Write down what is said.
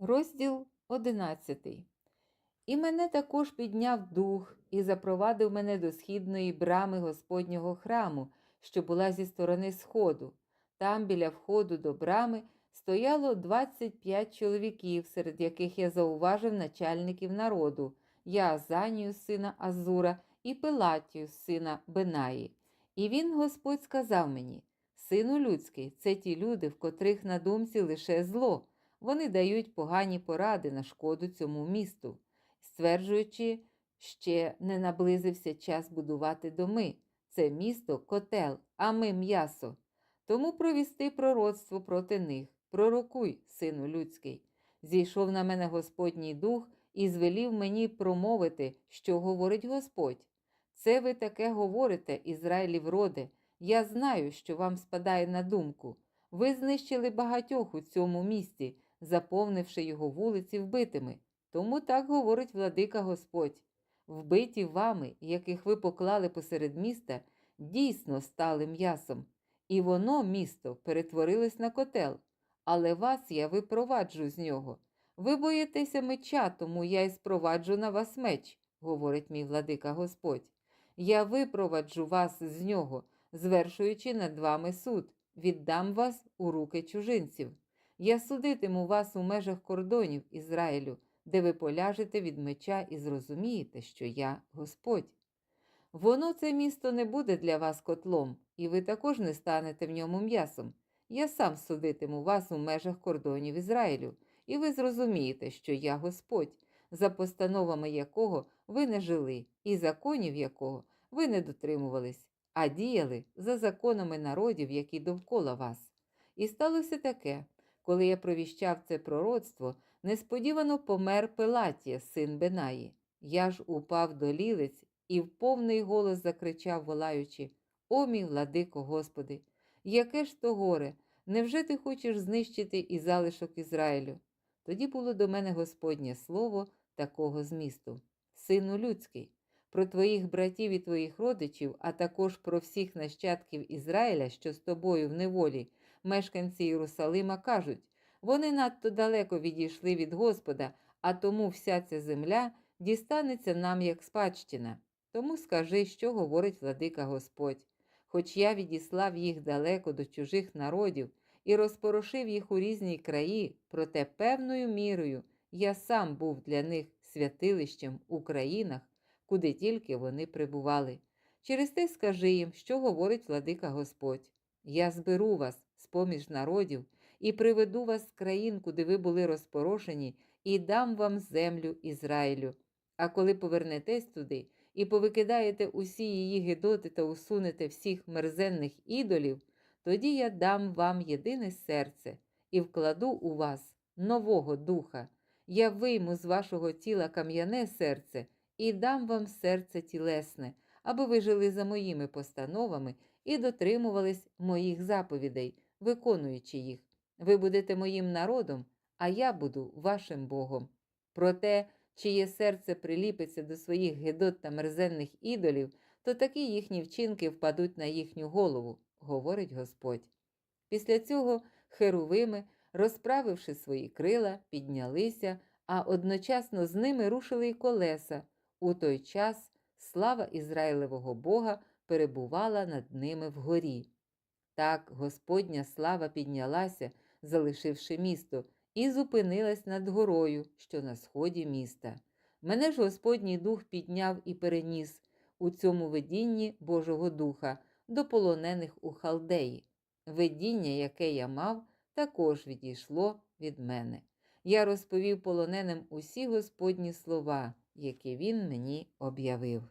Розділ 11. І мене також підняв дух і запровадив мене до східної брами Господнього храму, що була зі сторони сходу. Там, біля входу до брами, стояло 25 чоловіків, серед яких я зауважив начальників народу, Яазанію, сина Азура, і Пилатію, сина Бенаї. І він, Господь, сказав мені: Сину людський, це ті люди, в котрих на думці лише зло. Вони дають погані поради на шкоду цьому місту, стверджуючи, ще не наблизився час будувати доми. Це місто котел, а ми м'ясо. Тому провісти пророцтво проти них. Пророкуй, сину людський. Зійшов на мене Господній дух і звелів мені промовити, що говорить Господь. Це ви таке говорите, Ізраїлів роде. Я знаю, що вам спадає на думку. Ви знищили багатьох у цьому місті, заповнивши його вулиці вбитими. Тому так говорить владика Господь. Вбиті вами, яких ви поклали посеред міста, дійсно стали м'ясом, і воно, місто, перетворилось на котел, але вас я випроваджу з нього. Ви боїтеся меча, тому я й спроваджу на вас меч, говорить мій владика Господь. Я випроваджу вас з нього, звершуючи над вами суд, віддам вас у руки чужинців. Я судитиму вас у межах кордонів Ізраїлю, де ви поляжете від меча і зрозумієте, що я Господь. Воно це місто не буде для вас котлом, і ви також не станете в ньому м'ясом. Я сам судитиму вас у межах кордонів Ізраїлю, і ви зрозумієте, що я Господь, за постановами якого ви не жили, і законів якого ви не дотримувались, а діяли за законами народів, які довкола вас. І сталося таке, коли я провіщав це пророцтво, несподівано помер Пилатія, син Бенаї. Я ж упав до лілиць і в повний голос закричав, волаючи: О, мій владико, Господи, яке ж то горе! Невже ти хочеш знищити і залишок Ізраїлю? Тоді було до мене Господнє слово такого змісту: Сину людський, про твоїх братів і твоїх родичів, а також про всіх нащадків Ізраїля, що з тобою в неволі, мешканці Єрусалима кажуть, вони надто далеко відійшли від Господа, а тому вся ця земля дістанеться нам як спадщина. Тому скажи, що говорить владика Господь. Хоч я відіслав їх далеко до чужих народів і розпорошив їх у різні краї, проте певною мірою я сам був для них святилищем у країнах, куди тільки вони прибували. Через те скажи їм, що говорить владика Господь. Я зберу вас з поміж народів і приведу вас з країн, куди ви були розпорошені, і дам вам землю Ізраїлю. А коли повернетесь туди і повикидаєте усі її гидоти та усунете всіх мерзенних ідолів, тоді я дам вам єдине серце і вкладу у вас нового духа. Я вийму з вашого тіла кам'яне серце і дам вам серце тілесне, аби ви жили за моїми постановами і дотримувались моїх заповідей, виконуючи їх. Ви будете моїм народом, а я буду вашим Богом. Проте, чиє серце приліпиться до своїх гидот та мерзенних ідолів, то такі їхні вчинки впадуть на їхню голову, говорить Господь. Після цього херувими, розправивши свої крила, піднялися, а одночасно з ними рушили й колеса. У той час слава Ізраїлевого Бога перебувала над ними вгорі. Так Господня слава піднялася, залишивши місто, і зупинилась над горою, що на сході міста. Мене ж Господній дух підняв і переніс у цьому видінні Божого Духа до полонених у халдеї. Видіння, яке я мав, також відійшло від мене. Я розповів полоненим усі Господні слова, які він мені об'явив.